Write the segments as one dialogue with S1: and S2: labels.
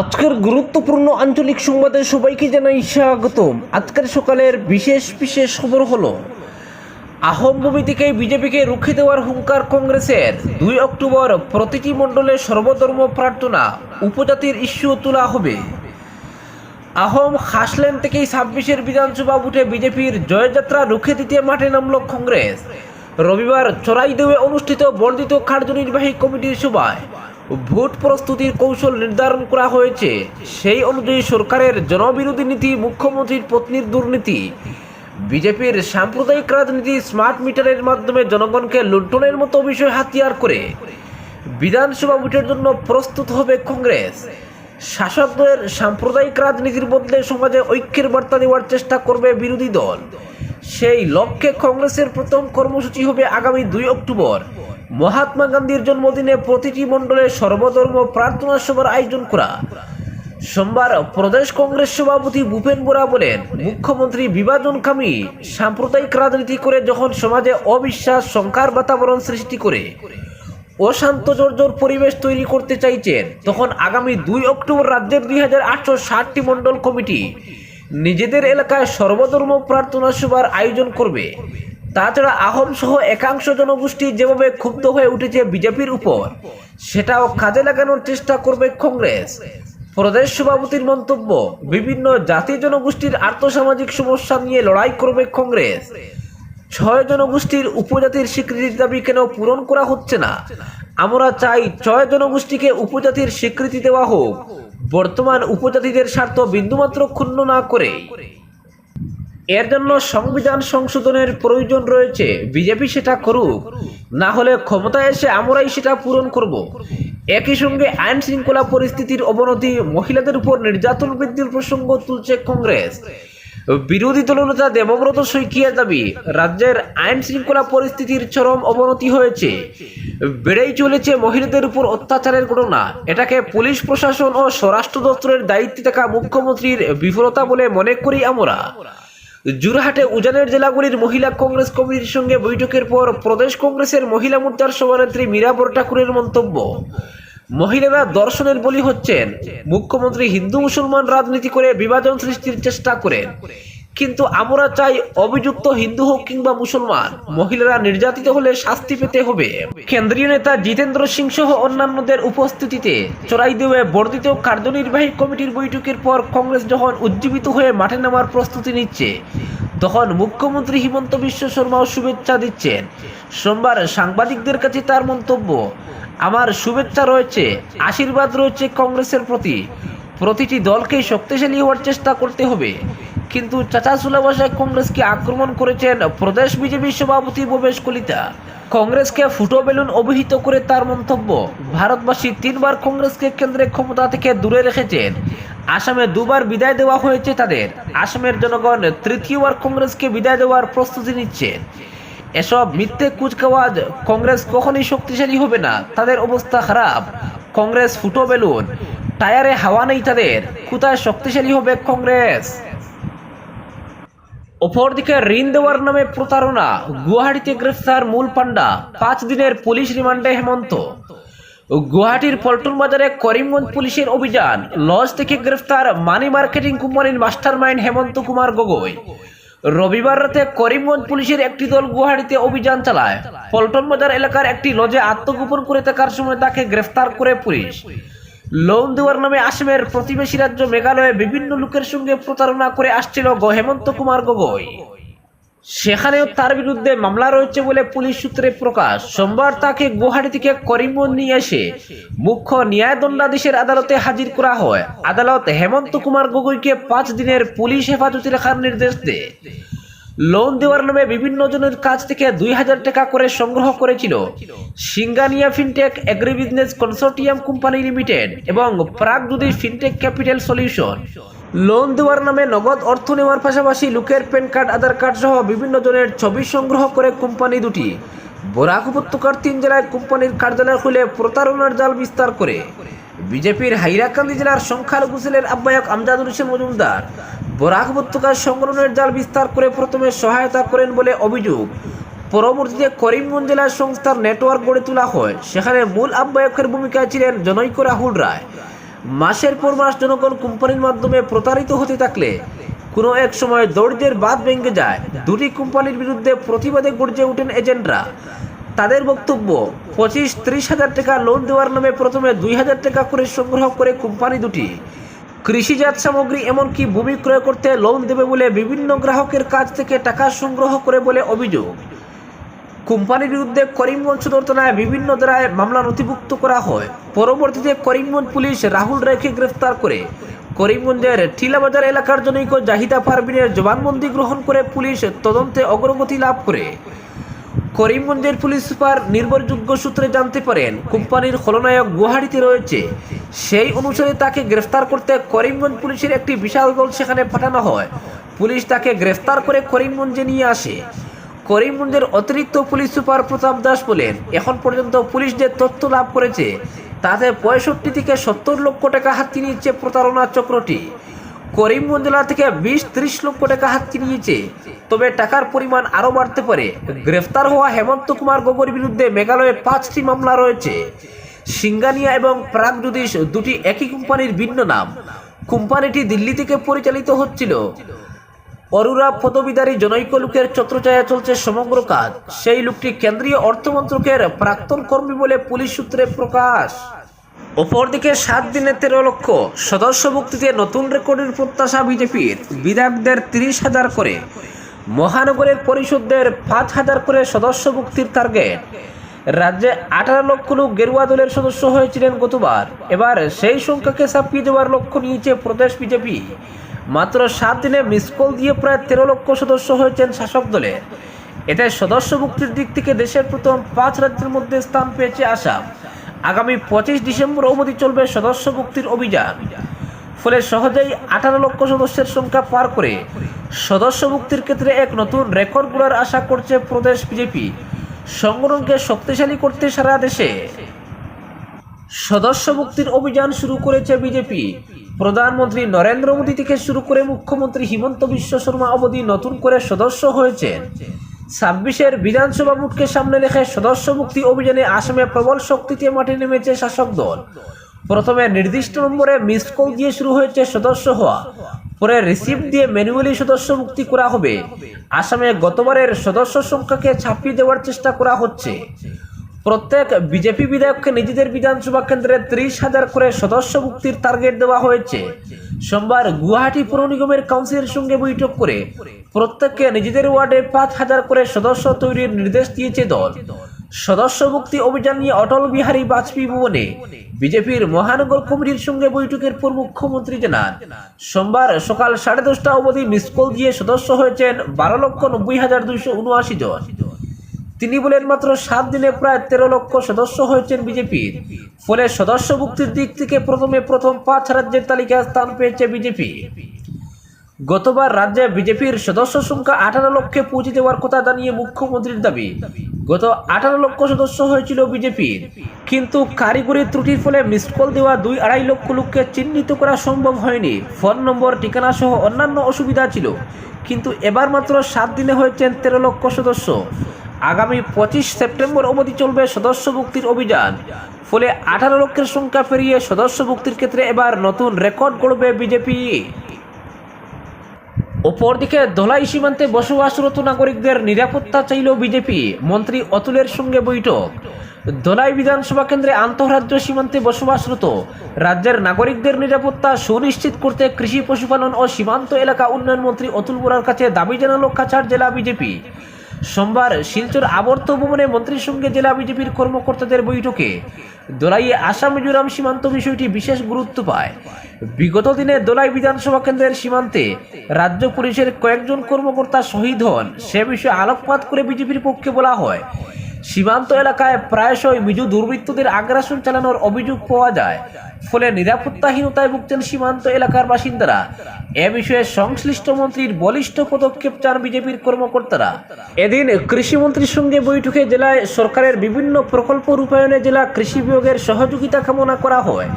S1: আজকের গুরুত্বপূর্ণ আঞ্চলিক সংবাদে সবাইকে জানাই স্বাগতম। আজকের সকালের বিশেষ বিশেষ খবর হলো আহম ভূমি থেকে বিজেপিকে রুখে দেওয়ার হুঙ্কার কংগ্রেসের। দুই অক্টোবর প্রতিটি মণ্ডলে সর্বধর্ম প্রার্থনা, উপজাতির ইস্যু তোলা হবে। আহম হাসলেন থেকেই ছাব্বিশের বিধানসভা ভোটে বিজেপির জয়যাত্রা রুখে দিতে মাঠে নামল কংগ্রেস। রবিবার চড়াইদেওয়ে অনুষ্ঠিত বর্ধিত কার্যনির্বাহী কমিটির সভায় ভোট প্রস্তুতির কৌশল নির্ধারণ করা হয়েছে। সেই অনুযায়ী সরকারের জনবিরোধী নীতি, মুখ্যমন্ত্রীর পত্নীর দুর্নীতি, বিজেপির সাম্প্রদায়িক রাজনীতি, স্মার্ট মিটারের মাধ্যমে জনগণকে লুণ্ঠনের মতো বিষয় হাতিয়ার করে। বিধানসভা ভোটের জন্য প্রস্তুত হবে কংগ্রেস। শাসকদের সাম্প্রদায়িক রাজনীতির বদলে সমাজে ঐক্যের বার্তা দেওয়ার চেষ্টা করবে বিরোধী দল। সেই লক্ষ্যে কংগ্রেসের প্রথম কর্মসূচি হবে আগামী দুই অক্টোবর। মহাত্মা গান্ধীর জন্মদিনে প্রতিটি মণ্ডলে সর্বধর্ম প্রার্থনা সভার আয়োজন করা। সোমবার প্রদেশ কংগ্রেস সভাপতি ভূপেন বোরা বলেন, মুখ্যমন্ত্রী বিভাজনকামী সাম্প্রদায়িক রাজনীতি করে যখন সমাজে অবিশ্বাস সংকার বাতাবরণ সৃষ্টি করে, অশান্ত জর্জর পরিবেশ তৈরি করতে চাইছেন, তখন আগামী দুই অক্টোবর রাজ্যের দুই হাজার আটশো ষাটটি মণ্ডল কমিটি নিজেদের এলাকায় সর্বধর্ম প্রার্থনা সভার আয়োজন করবে। তাছাড়া আহম সহ একাংশ জনগোষ্ঠী যেভাবে ক্ষুব্ধ হয়ে উঠেছে বিজেপির উপর, সেটাও কাজে লাগানোর চেষ্টা করবে কংগ্রেস। প্রদেশ সভাপতির মন্তব্য, বিভিন্ন জাতি জনগোষ্ঠীর আর্থসামাজিক সমস্যা নিয়ে লড়াই করবে কংগ্রেস। ছয় জনগোষ্ঠীর উপজাতির স্বীকৃতির দাবি কেন পূরণ করা হচ্ছে না? আমরা চাই ছয় জনগোষ্ঠীকে উপজাতির স্বীকৃতি দেওয়া হোক। বর্তমান উপজাতিদের স্বার্থ বিন্দুমাত্র ক্ষুণ্ণ না করে। এর জন্য সংবিধান সংশোধনের প্রয়োজন রয়েছে। বিজেপি সেটা করুক। না হলে ক্ষমতায় এসে আমরাই সেটা পূরণ করব। একই সঙ্গে আইন শৃঙ্খলা পরিস্থিতির অবনতি মহিলাদের উপর নির্যাতন বৃদ্ধির প্রসঙ্গ তুলছে কংগ্রেস। বিরোধী দলনেতা দেবব্রত শইকিয়ার দাবি, রাজ্যের আইন শৃঙ্খলা পরিস্থিতির চরম অবনতি হয়েছে। বেড়েই চলেছে মহিলাদের উপর অত্যাচারের ঘটনা। এটাকে পুলিশ প্রশাসন ও স্বরাষ্ট্র দপ্তরের দায়িত্বে থাকা মুখ্যমন্ত্রীর বিফলতা বলে মনে করি আমরা। জুরহাটে উজানের জেলাগুলির মহিলা কংগ্রেস কমিটির সঙ্গে বৈঠকের পর প্রদেশ কংগ্রেসের মহিলা মোর্চার সভানেত্রী মীরা বরঠাকুরের মন্তব্য। মহিলারা দর্শনের বলি হচ্ছেন। মুখ্যমন্ত্রী হিন্দু মুসলমান রাজনীতি করে বিভাজন সৃষ্টির চেষ্টা করেন। কিন্তু আমরা চাই অভিযুক্ত হিন্দু হোক কিংবা মুসলমান, মহিলারা নির্যাতিত হলে শাস্তি পেতে হবে। কেন্দ্রীয় নেতা জিতেন্দ্র সিং সহ অন্যান্যদের উপস্থিতিতে চড়াইদেওয়ে বর্ধিত কার্যনির্বাহী কমিটির বৈঠকের পর কংগ্রেস যখন উজ্জীবিত হয়ে মাঠে নামার প্রস্তুতি নিচ্ছে, তখন মুখ্যমন্ত্রী হিমন্ত বিশ্ব শর্মাও শুভেচ্ছা দিচ্ছেন। সোমবার সাংবাদিকদের কাছে তার মন্তব্য, আমার শুভেচ্ছা রয়েছে, আশীর্বাদ রয়েছে কংগ্রেসের প্রতি। প্রতিটি দলকেই শক্তিশালী হওয়ার চেষ্টা করতে হবে। কিন্তু চাচাসুলা ভাষায় কংগ্রেসকে আক্রমণ করেছেন প্রদেশ বিজেপি সভাপতি ভবেশ কলিতা। কংগ্রেসকে ফুটো বেলুন অভিহিত করে তার মন্তব্য, ভারতবাসী তিনবার কংগ্রেসকে কেন্দ্রে ক্ষমতা থেকে দূরে রেখেছেন। আসামে দুবার বিদায় দেওয়া হয়েছে তাদের। আসামের জনগণ তৃতীয়বার কংগ্রেসকে বিদায় দেওয়ার প্রস্তুতি নিচ্ছেন। এসব মিথ্যে কুচকাওয়াজ, কংগ্রেস কখনই শক্তিশালী হবে না। তাদের অবস্থা খারাপ। কংগ্রেস ফুটো বেলুন, টায়ারে হাওয়া নেই তাদের। কোথায় শক্তিশালী হবে কংগ্রেস? অপরদিকে ঋণ দেওয়ার নামে প্রতারণা, গুয়াহাটিতে গ্রেফতার মূল পান্ডা পাঁচ দিনের পুলিশ রিমান্ডে হেমন্ত। গুয়াহাটির পল্টন বাজারে করিমগঞ্জ পুলিশের অভিযান, লজ থেকে গ্রেফতার মানি মার্কেটিং কোম্পানির মাস্টার মাইন্ড হেমন্ত কুমার গগৈ। রবিবার রাতে করিমগঞ্জ পুলিশের একটি দল গুয়াহাটিতে অভিযান চালায়। পল্টন বাজার এলাকার একটি লজে আত্মগোপন করে থাকার সময় তাকে গ্রেফতার করে পুলিশ। লোন দেওয়ার নামে আসামের প্রতিবেশী রাজ্য মেঘালয়ে বিভিন্ন লোকের সঙ্গে প্রতারণা করে আসছিল হেমন্ত কুমার গগৈ। সেখানেও তার বিরুদ্ধে মামলা রয়েছে বলে পুলিশ সূত্রে প্রকাশ। সোমবার তাকে গুয়াহাটি থেকে করিমগঞ্জ নিয়ে এসে মুখ্য ন্যায় দণ্ডাধীশের আদালতে হাজির করা হয়। আদালত হেমন্ত কুমার গগৈকে পাঁচ দিনের পুলিশ হেফাজতে রাখার নির্দেশ দেয়। লোন দেওয়ার নামে বিভিন্ন জনের কাছ থেকে দুই হাজার টাকা করে সংগ্রহ করেছিল। Singhania fintech agri business consortium company limited এবং প্রাক প্রাগদুদি ফিনটেক ক্যাপিটাল সলিউশন। লোন দেওয়ার নামে নগদ অর্থ নেওয়ার পাশাপাশি লোকের প্যান কার্ড, আধার কার্ড সহ বিভিন্ন জনের ছবি সংগ্রহ করে কোম্পানি দুটি। বরাক উপত্যকার তিন জেলায় কোম্পানির কার্যালয় খুলে প্রতারণার জাল বিস্তার করে। বিজেপির হাইরাকান্দি জেলার সংখ্যালঘু সেলের আহ্বায়ক আমজাদুল হোসেন মজুমদার বরাক উপত্যকার সংগঠনের জাল বিস্তার করে প্রথমে সহায়তা করেন বলে অভিযোগ। পরবর্তীতে করিমগঞ্জ জেলার সংস্থার নেটওয়ার্ক গড়ে তোলা হয়। সেখানে মূল আহ্বায়কের ভূমিকায় ছিলেন জনৈক রাহুল রায়। মাসের পর মাস জনগণ কোম্পানির মাধ্যমে প্রতারিত হতে থাকলে কোনো এক সময় দৌড়দের বাদ ভেঙে যায়। দুটি কোম্পানির বিরুদ্ধে প্রতিবাদে গর্জে ওঠেন এজেন্টরা। তাদের বক্তব্য, পঁচিশ ত্রিশ হাজার টাকা লোন দেওয়ার নামে প্রথমে দুই হাজার টাকা করে সংগ্রহ করে কোম্পানি দুটি। কৃষিজাত সামগ্রী এমনকি ভূমি ক্রয় করতে লোন দেবে বলে বিভিন্ন গ্রাহকের কাছ থেকে টাকা সংগ্রহ করে বলে অভিযোগ। কোম্পানির বিরুদ্ধে করিমগঞ্জ সদর থানায় বিভিন্ন ধারায় মামলা নথিভুক্ত করা হয়। পরবর্তীতে করিমগঞ্জ পুলিশ রাহুল রায়কে গ্রেফতার করে। করিমগঞ্জের টিলাবাজার এলাকার জনৈক জাহিদা পারভিনের জবানবন্দি গ্রহণ করে পুলিশ তদন্তে অগ্রগতি লাভ করে। করিমগঞ্জের পুলিশ সুপার নির্ভরযোগ্য সূত্রে জানতে পারেন, কোম্পানির খলনায়ক গুয়াহাটিতে রয়েছে। সেই অনুসারে তাকে গ্রেফতার করতে করিমগঞ্জ পুলিশের একটি বিশাল দল সেখানে পাঠানো হয়। পুলিশ তাকে গ্রেফতার করে করিমগঞ্জে নিয়ে আসে। করিমগঞ্জের অতিরিক্ত পুলিশ সুপার প্রতাপ দাস বলেন, এখন পর্যন্ত পুলিশ যে তথ্য লাভ করেছে, তাতে পঁয়ষট্টি থেকে সত্তর লক্ষ টাকা হাতি নিচ্ছে প্রতারণা চক্রটি। করিমগঞ্জ জেলা থেকে বিশ, ত্রিশ লক্ষ টাকা হাতকে নিয়েছে। তবে টাকার পরিমাণ আরও বাড়তে পারে। গ্রেফতার হওয়া হেমন্ত কুমার গগৈর বিরুদ্ধে মেঘালয়ে পাঁচটি মামলা রয়েছে। সিঙ্গানিয়া এবং প্রাগজ্যোতিষ দুটি একই কোম্পানির ভিন্ন নাম। কোম্পানিটি দিল্লি থেকে পরিচালিত হচ্ছিল। অরুরা পদবিদারী জনৈক লোকের ছত্রছায়া চলছে সমগ্র কাজ। সেই লোকটি কেন্দ্রীয় অর্থমন্ত্রকের প্রাক্তন কর্মী বলে পুলিশ সূত্রে প্রকাশ। অপরদিকে সাত দিনে তেরো লক্ষ সদস্য মুক্তিতে নতুন রেকর্ডের প্রত্যাশা বিজেপির। বিধায়কদের তিরিশ হাজার করে, মহানগরের পরিষদদের পাঁচ হাজার করে সদস্য মুক্তির টার্গেট রাজ্যে আঠারো লক্ষ লোক গেরুয়া দলের সদস্য হয়েছিলেন গতবার। এবার সেই সংখ্যাকে ছাপিয়ে দেওয়ার লক্ষ্য নিয়েছে প্রদেশ বিজেপি। মাত্র সাত দিনে মিস কল দিয়ে প্রায় তেরো লক্ষ সদস্য হয়েছেন শাসক দলের। এতে সদস্য মুক্তির দিক থেকে দেশের প্রথম পাঁচ রাজ্যের মধ্যে স্থান পেয়েছে আসাম। আগামী পঁচিশ ডিসেম্বর অবধি চলবে সদস্য মুক্তির অভিযান। ফলে সহজেই আঠারো লক্ষ সদস্যের সংখ্যা পার করে সদস্য মুক্তির ক্ষেত্রে এক নতুন রেকর্ড গড়ার আশা করছে প্রদেশ বিজেপি। সংগঠনকে শক্তিশালী করতে সারা দেশে সদস্য মুক্তির অভিযান শুরু করেছে বিজেপি। প্রধানমন্ত্রী নরেন্দ্র মোদী থেকে শুরু করে মুখ্যমন্ত্রী হিমন্ত বিশ্ব শর্মা অবধি নতুন করে সদস্য হয়েছেন। ছাব্বিশের বিধানসভা ভোটকে সামনে রেখে সদস্য মুক্তি অভিযানে আসামে প্রবল শক্তিতে মাঠে নেমেছে শাসক দল। প্রথমে নির্দিষ্ট নম্বরে মিস কল দিয়ে শুরু হয়েছে সদস্য হওয়া। পরে রিসিভ দিয়ে ম্যানুয়ালি সদস্য মুক্তি করা হবে। আসামে গতবারের সদস্য সংখ্যাকে ছাপিয়ে দেওয়ার চেষ্টা করা হচ্ছে। প্রত্যেক বিজেপি বিধায়ককে নিজেদের বিধানসভা কেন্দ্রে ত্রিশ হাজার করে সদস্য মুক্তির টার্গেট দেওয়া হয়েছে। সোমবার গুয়াহাটি পৌর নিগমের কাউন্সিলের সঙ্গে বৈঠক করে প্রত্যেককে নিজেদের ওয়ার্ডে পাঁচ হাজার করে সদস্য তৈরির নির্দেশ দিয়েছে দল। সদস্য মুক্তি অভিযান নিয়ে অটল বিহারী বাজপেয়ী ভবনে বিজেপির মহানগর কমিটির সঙ্গে বৈঠকের পর মুখ্যমন্ত্রী জানান, সোমবার সকাল সাড়ে দশটা অবধি মিস কল দিয়ে সদস্য হয়েছেন বারো লক্ষ নব্বই হাজার দুইশো উনআশি জন। তিনি বলেন, মাত্র সাত দিনে প্রায় তেরো লক্ষ সদস্য হয়েছেন বিজেপির। ফলে সদস্য মুক্তির দিক থেকে প্রথমে প্রথম পাঁচ রাজ্যের তালিকায় স্থান পেয়েছে বিজেপি। গতবার রাজ্যে বিজেপির সদস্য সংখ্যা আঠারো লক্ষে পৌঁছে দেওয়ার কথা জানিয়ে মুখ্যমন্ত্রীর দাবি। গত আঠারো লক্ষ সদস্য হয়েছিল বিজেপির কিন্তু কারিগরি ত্রুটির ফলে মিস কল দেওয়া দুই আড়াই লক্ষ লোককে চিহ্নিত করা সম্ভব হয়নি। ফোন নম্বর, ঠিকানা সহ অন্যান্য অসুবিধা ছিল। কিন্তু এবার মাত্র সাত দিনে হয়েছেন তেরো লক্ষ সদস্য। আগামী পঁচিশ সেপ্টেম্বর অবধি চলবে সদস্য মুক্তির অভিযান। ফলে আঠারো লক্ষের সংখ্যা পেরিয়ে সদস্য মুক্তির ক্ষেত্রে এবার নতুন রেকর্ড গড়বে বিজেপি। অপরদিকে ধলাই সীমান্তে বসবাসরত নাগরিকদের নিরাপত্তা চাইল বিজেপি, মন্ত্রী অতুলের সঙ্গে বৈঠক। ধলাই বিধানসভা কেন্দ্রে আন্তঃরাজ্য সীমান্তে বসবাসরত রাজ্যের নাগরিকদের নিরাপত্তা সুনিশ্চিত করতে কৃষি পশুপালন ও সীমান্ত এলাকা উন্নয়ন মন্ত্রী অতুল বোরার কাছে দাবি জানালো কাছাড় জেলা বিজেপি। সোমবার শিলচর আবর্ত ভবনে মন্ত্রীর সঙ্গে জেলা বিজেপির কর্মকর্তাদের বৈঠকে। দোলাই আসাম মিজোরাম সীমান্ত বিষয়টি বিশেষ গুরুত্ব পায়। বিগত দিনে দোলাই বিধানসভা কেন্দ্রের সীমান্তে রাজ্য পুলিশের কয়েকজন কর্মকর্তা শহীদ হন। সে বিষয়ে আলোকপাত করে বিজেপির পক্ষে বলা হয়। সীমান্ত এলাকায় প্রায়শই মিজু দুর্বৃত্তদের আগ্রাসন চালানোর অভিযোগ পাওয়া যায়। ফলে নিরাপত্তাহীনতায় ভুগছেন সীমান্ত এলাকার বাসিন্দারা। এ বিষয়ে সংশ্লিষ্ট মন্ত্রীর বলিষ্ঠ পদক্ষেপ চান বিজেপির কর্মকর্তারা। এদিন কৃষিমন্ত্রীর সঙ্গে বৈঠকে জেলায় সরকারের বিভিন্ন প্রকল্প রূপায়ণে জেলা কৃষি বিভাগের সহযোগিতা কামনা করা হয়।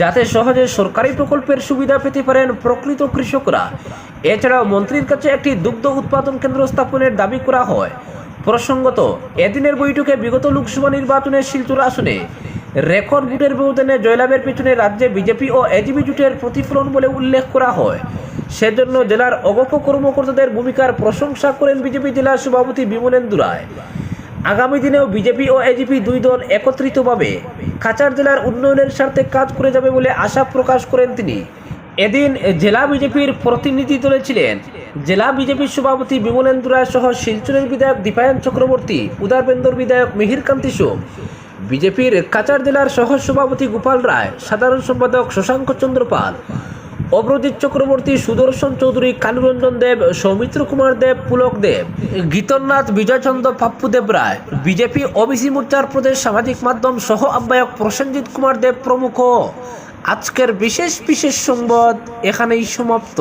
S1: যাতে সহজে সরকারি প্রকল্পের সুবিধা পেতে পারেন প্রকৃত কৃষকরা। এছাড়াও মন্ত্রীর কাছে একটি দুগ্ধ উৎপাদন কেন্দ্র স্থাপনের দাবি করা হয়। প্রসঙ্গত, এদিনের বৈঠকে বিগত লোকসভা নির্বাচনের শিলচর আসনে রেকর্ড ভোটের ব্যবধানে জয়লাভের পিছনে রাজ্যে বিজেপি ও এজিপি জোটের প্রতিফলন বলে উল্লেখ করা হয়। সেজন্য জেলার অগপ কর্মকর্তাদের ভূমিকার প্রশংসা করেন বিজেপি জেলা সভাপতি বিমলেন্দু রায়। আগামী দিনেও বিজেপি ও এজিপি দুই দল একত্রিতভাবে কাচার জেলার উন্নয়নের স্বার্থে কাজ করে যাবে বলে আশা প্রকাশ করেন তিনি। এদিন জেলা বিজেপির প্রতিনিধি দলে ছিলেন জেলা বিজেপির সভাপতি বিমলেন্দু রায় সহ শিলচরের বিধায়ক দীপায়ন চক্রবর্তী উদারবেন্দর বিধায়ক মিহিরকান্তি সোম, বিজেপির কাচার জেলার সহ সভাপতি গোপাল রায়, সাধারণ সম্পাদক শশাঙ্ক চন্দ্র পাল অগ্রজিৎ চক্রবর্তী, সুদর্শন চৌধুরী, কানুরঞ্জন দেব, সৌমিত্র কুমার দেব, পুলক দেব গীতরনাথ বিজয়চন্দ্র পাপ্পু দেব রায়, বিজেপি ওবিসি মোর্চার প্রদেশ সামাজিক মাধ্যম সহ আহ্বায়ক প্রসেনজিৎ কুমার দেব প্রমুখ। আজকের বিশেষ বিশেষ সংবাদ এখানেই সমাপ্ত।